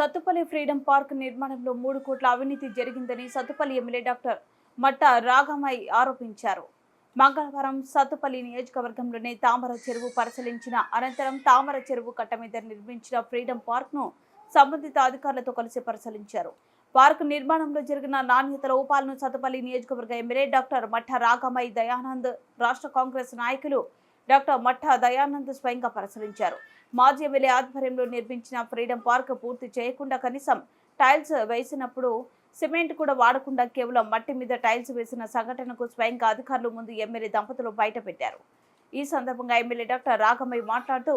Sathupalli freedom park నిర్మాణంలో మూడు కోట్ల అవినీతి జరిగిందని సత్తుపల్లి ఎమ్మెల్యే డాక్టర్ మట్ట రాగమై ఆరోపించారు. మంగళవారం సత్తుపల్లి నియోజకవర్గంలోని తామర చెరువు పరిశీలించిన అనంతరం తామర చెరువు కట్ట మీద నిర్మించిన ఫ్రీడమ్ పార్క్ను సంబంధిత అధికారులతో కలిసి పరిశీలించారు. పార్క్ నిర్మాణంలో జరిగిన నాణ్యత లోపాలను సత్తుపల్లి నియోజకవర్గ ఎమ్మెల్యే డాక్టర్ మఠ రాగమై దయానంద్ రాష్ట్ర కాంగ్రెస్ నాయకులు డాక్టర్ మట్టా దయానంద్ స్వయంగా పరిశీలించారు. మాజీ ఎమ్మెల్యే ఆధ్వర్యంలో నిర్మించిన ఫ్రీడమ్ పార్క్ పూర్తి చేయకుండా కనీసం టైల్స్ వేసినప్పుడు సిమెంట్ కూడా వాడకుండా కేవలం మట్టి మీద టైల్స్ వేసిన సంఘటనకు స్వయంగా అధికారులు ముందు ఎమ్మెల్యే దంపతులు బయటపెట్టారు ఈ సందర్భంగా ఎమ్మెల్యే డాక్టర్ రాఘమయ్య మాట్లాడుతూ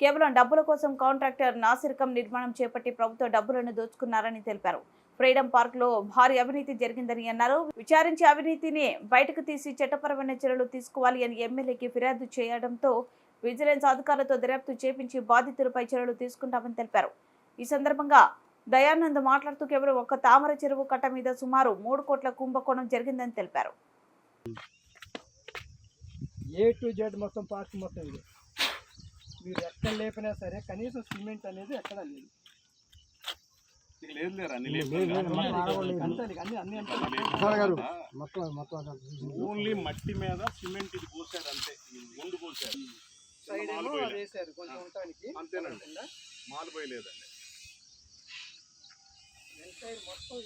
కేవలం డబ్బుల కోసం కాంట్రాక్టర్ నాసిరకం నిర్మాణం చేపట్టి ప్రభుత్వ డబ్బులను దోచుకున్నారని తెలిపారు. ఫ్రీడమ్ పార్క్లో భారీ అవినీతి జరిగిందని అన్నారు. విచారించి అవినీతిని బయటకు తీసి చట్టపరమైన చర్యలు తీసుకోవాలి అని ఎమ్మెల్యేకి ఫిర్యాదు చేయడంతో విజిలెన్స్ అధికారులతో దర్యాప్తు చేపించి బాధితులపై చర్యలు తీసుకుంటామని తెలిపారు. ఈ సందర్భంగా దయానంద్ మాట్లాడుతూ కేవలం ఒక తామర చెరువు కట్ట మీద సుమారు మూడు కోట్ల కుంభకోణం జరిగిందని తెలిపారు. ఏ టు జెడ్ మొత్తం పార్క్ మొత్తం ఇది. మీరు ఎక్కడ లేపినా సరే కనీసం సిమెంట్ అనేది ఎక్కడ లేదు లేదు లేరా అన్ని అంతే అన్ని అన్ని అంటే మొత్తం మొత్తం ఓన్లీ మట్టి మీద సిమెంట్ ఇది పోసాడు అంతే. ముందు ఉండటానికి అంతేనండి. మాలు పోయలేదండి. మొత్తం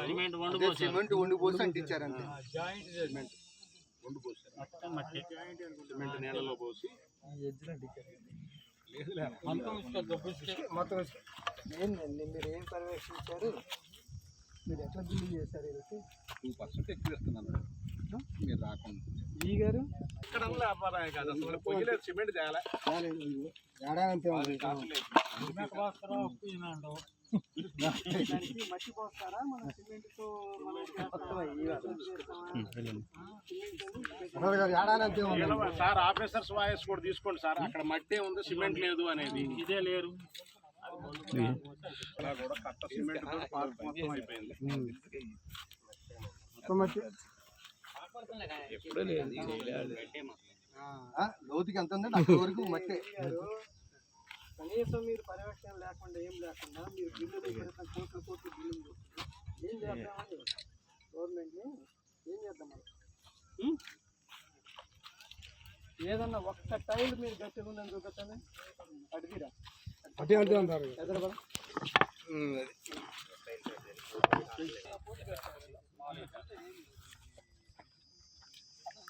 సిమెంట్ వండి పోసి అంటించారు అంతే సిమెంట్ వండు పోసారు సిమెంట్ నీళ్ళలో పోసి మొత్తం మీరు ఏం పర్యవేక్షించారు మీరు ఎట్లా బిల్లు చేశారు టూ పర్సెంట్ ఎక్కువ ఇస్తున్నాను. మీరు రాకుండా. ఈ గారు? ఇక్కడ వ్యాపారం కాదు అసలు పొయ్యలేదు సిమెంట్ మట్టి పోస్తారా? మన సార్ ఆఫీసర్స్ వాయిస్ కూడా తీసుకోండి సార్. అక్కడ మట్టే ఉంది సిమెంట్ లేదు అనేది. ఇదే లేరు. అలా కూడా కట్ట సిమెంట్ కూడా పార్క్ మొత్తం అయిపోయింది. మొత్తం మట్టి ఆ, లోతుకి ఎంత ఉందండి అక్కడి వరకు మట్టి. కనీసం మీరు పర్యవేక్షణ లేకుండా ఏం లేకుండా మీరు బిల్లులు పెడతాం కోట్లు కోట్లు బిల్లులు. ఏం చేద్దామని గవర్నమెంట్ని ఏం చేద్దాం మనం ఉం? ఏదన్నా ఒక్క టైల్ మీరు గట్టిగా ఉందని చూపెట్టాను అడిగిరా అట్టి అంతే అంటారు. ఎదురుబడ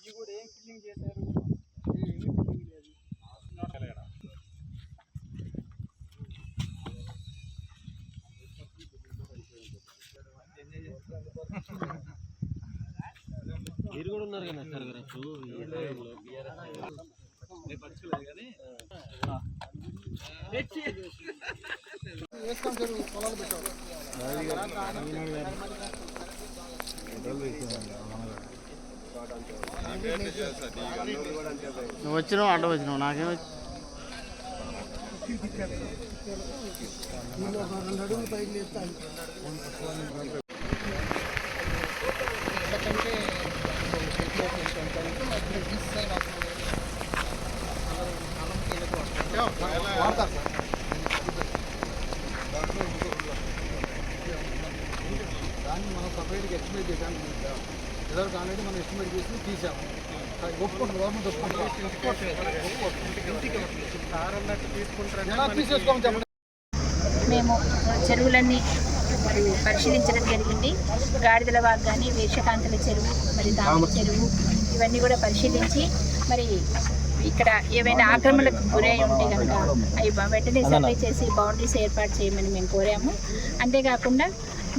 ఇవి కూడా ఏం ఫిల్లింగ్ చేశారు? ఏమీ ఫిల్లింగ్ లేదు. మీరు కూడా ఉన్నారు కదా సార్ గారు నువ్వు వచ్చినావు అడ్డ వచ్చినావు నాకేమో దాన్ని మనం సపరేట్గా ఎక్స్ప్లెయిన్ చేసాము ఇదివరకు ఆల్రెడీ మనం ఎస్టిమేట్ చేసి తీసాము. ఒప్పుకుంటాం గవర్నమెంట్ ఒప్పుకుంటాం. మేము చెరువులన్నీ మరి పరిశీలించడం జరిగింది. గాడిదల వాగ్ కానీ వేషకాంతల చెరువు మరి దామర చెరువు ఇవన్నీ కూడా పరిశీలించి మరి ఇక్కడ ఏవైనా ఆక్రమణలకు గురై ఉంటే కనుక అవి వెంటనే సర్వే చేసి బౌండరీస్ ఏర్పాటు చేయమని మేము కోరాము. అంతేకాకుండా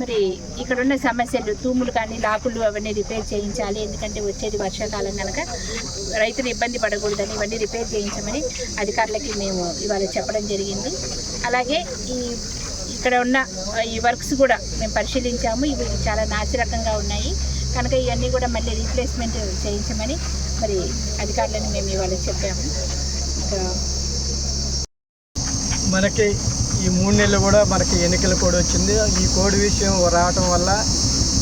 మరి ఇక్కడ ఉన్న సమస్యలు తూములు కానీ లాకులు అవన్నీ రిపేర్ చేయించాలి. ఎందుకంటే వచ్చేది వర్షాకాలం కనుక రైతులు ఇబ్బంది పడకూడదని ఇవన్నీ రిపేర్ చేయించమని అధికారులకి మేము ఇవాళ చెప్పడం జరిగింది. అలాగే ఈ ఇక్కడ ఉన్న ఈ వర్క్స్ కూడా మేము పరిశీలించాము. ఇవి చాలా నాసిరకంగా ఉన్నాయి. కనుక ఇవన్నీ కూడా మళ్ళీ రీప్లేస్మెంట్ చేయించమని మరి అధికారులను మేము ఇవాళ చెప్పాము. ఇంకా మనకి ఈ మూడు నెలలు కూడా మనకి ఎన్నికల కోడ్ వచ్చింది. ఈ కోడ్ విషయం రావటం వల్ల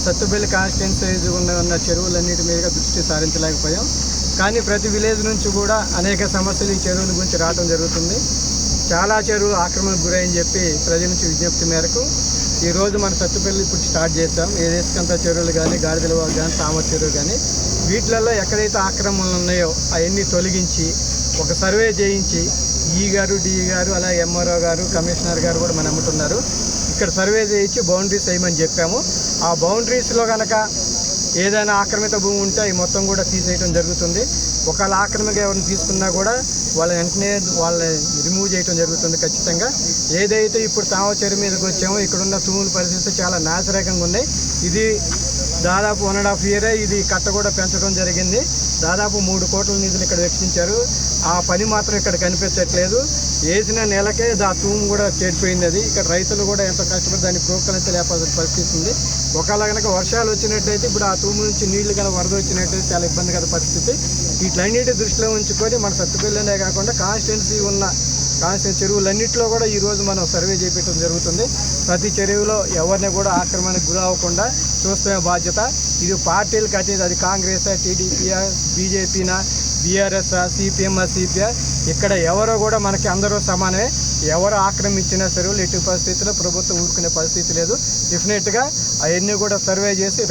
సత్తుబెల్లి కాన్స్టిట్యున్సీ ఉన్న ఉన్న చెరువులన్నిటి మీద దృష్టి సారించలేకపోయాం. కానీ ప్రతి విలేజ్ నుంచి కూడా అనేక సమస్యలు ఈ చెరువుల గురించి రావడం జరుగుతుంది. చాలా చెరువులు ఆక్రమణకు గురని చెప్పి ప్రజల నుంచి విజ్ఞప్తి మేరకు ఈరోజు మన సత్తుపల్లి ఇప్పుడు స్టార్ట్ చేస్తాం ఏదేసుకంత చెరువులు కానీ గాడిదల వాగు కానీ తామర చెరువు కానీ వీటిలలో ఎక్కడైతే ఆక్రమణలు ఉన్నాయో అవన్నీ తొలగించి ఒక సర్వే చేయించి ఈ గారు డిఈ గారు అలా ఎంఆర్ఓ గారు కమిషనర్ గారు కూడా మన అమ్ముతున్నారు. ఇక్కడ సర్వే చేయించి బౌండరీస్ వేయమని చెప్పాము. ఆ బౌండరీస్లో కనుక ఏదైనా ఆక్రమిత భూమి ఉంటే అవి మొత్తం కూడా తీసేయడం జరుగుతుంది. ఒకవేళ ఆక్రమిక ఎవరిని తీసుకున్నా కూడా వాళ్ళ వెంటనే వాళ్ళని రిమూవ్ చేయడం జరుగుతుంది ఖచ్చితంగా. ఏదైతే ఇప్పుడు తామచేరు మీదకి వచ్చామో ఇక్కడున్న తూముల పరిస్థితి చాలా నాశరకంగా ఉన్నాయి ఇది దాదాపు వన్ అండ్ హాఫ్ ఇయరే ఇది కట్ట కూడా పెంచడం జరిగింది. దాదాపు మూడు కోట్ల నిధులు ఇక్కడ వెచ్చించారు. ఆ పని మాత్రం ఇక్కడ కనిపించట్లేదు. వేసిన నెలకే దా తూము కూడా చెడిపోయింది అది. ఇక్కడ రైతులు కూడా ఎంతో కష్టపడి దాన్ని ప్రోత్సహించలేకపోతున్న పరిస్థితి ఉంది. ఒకవేళ కనుక వర్షాలు వచ్చినట్టయితే ఇప్పుడు ఆ తూము నుంచి నీళ్ళు కనుక వరద వచ్చినట్టయితే చాలా ఇబ్బందికర పరిస్థితి. వీటిలన్నిటి దృష్టిలో ఉంచుకొని మన సత్తుపల్లినే కాకుండా కాన్స్టిట్యున్సీ ఉన్న కాల్సిన చెరువులన్నింటిలో కూడా ఈ రోజు మనం సర్వే చేపించడం జరుగుతుంది. ప్రతి చెరువులో ఎవరిని కూడా ఆక్రమణకు గురి అవ్వకుండా బాధ్యత. ఇది పార్టీలకు అతీత అది కాంగ్రెస్ టీడీపీయా బీజేపీనా బీఆర్ఎస్ సిపిఎం సిపిఆర్ ఇక్కడ ఎవరో కూడా మనకి అందరూ సమానమే. ఎవరు ఆక్రమించిన చెరువులు ఎట్టి పరిస్థితుల్లో ప్రభుత్వం ఊరుకునే పరిస్థితి లేదు. డెఫినెట్గా అవన్నీ కూడా సర్వే చేసి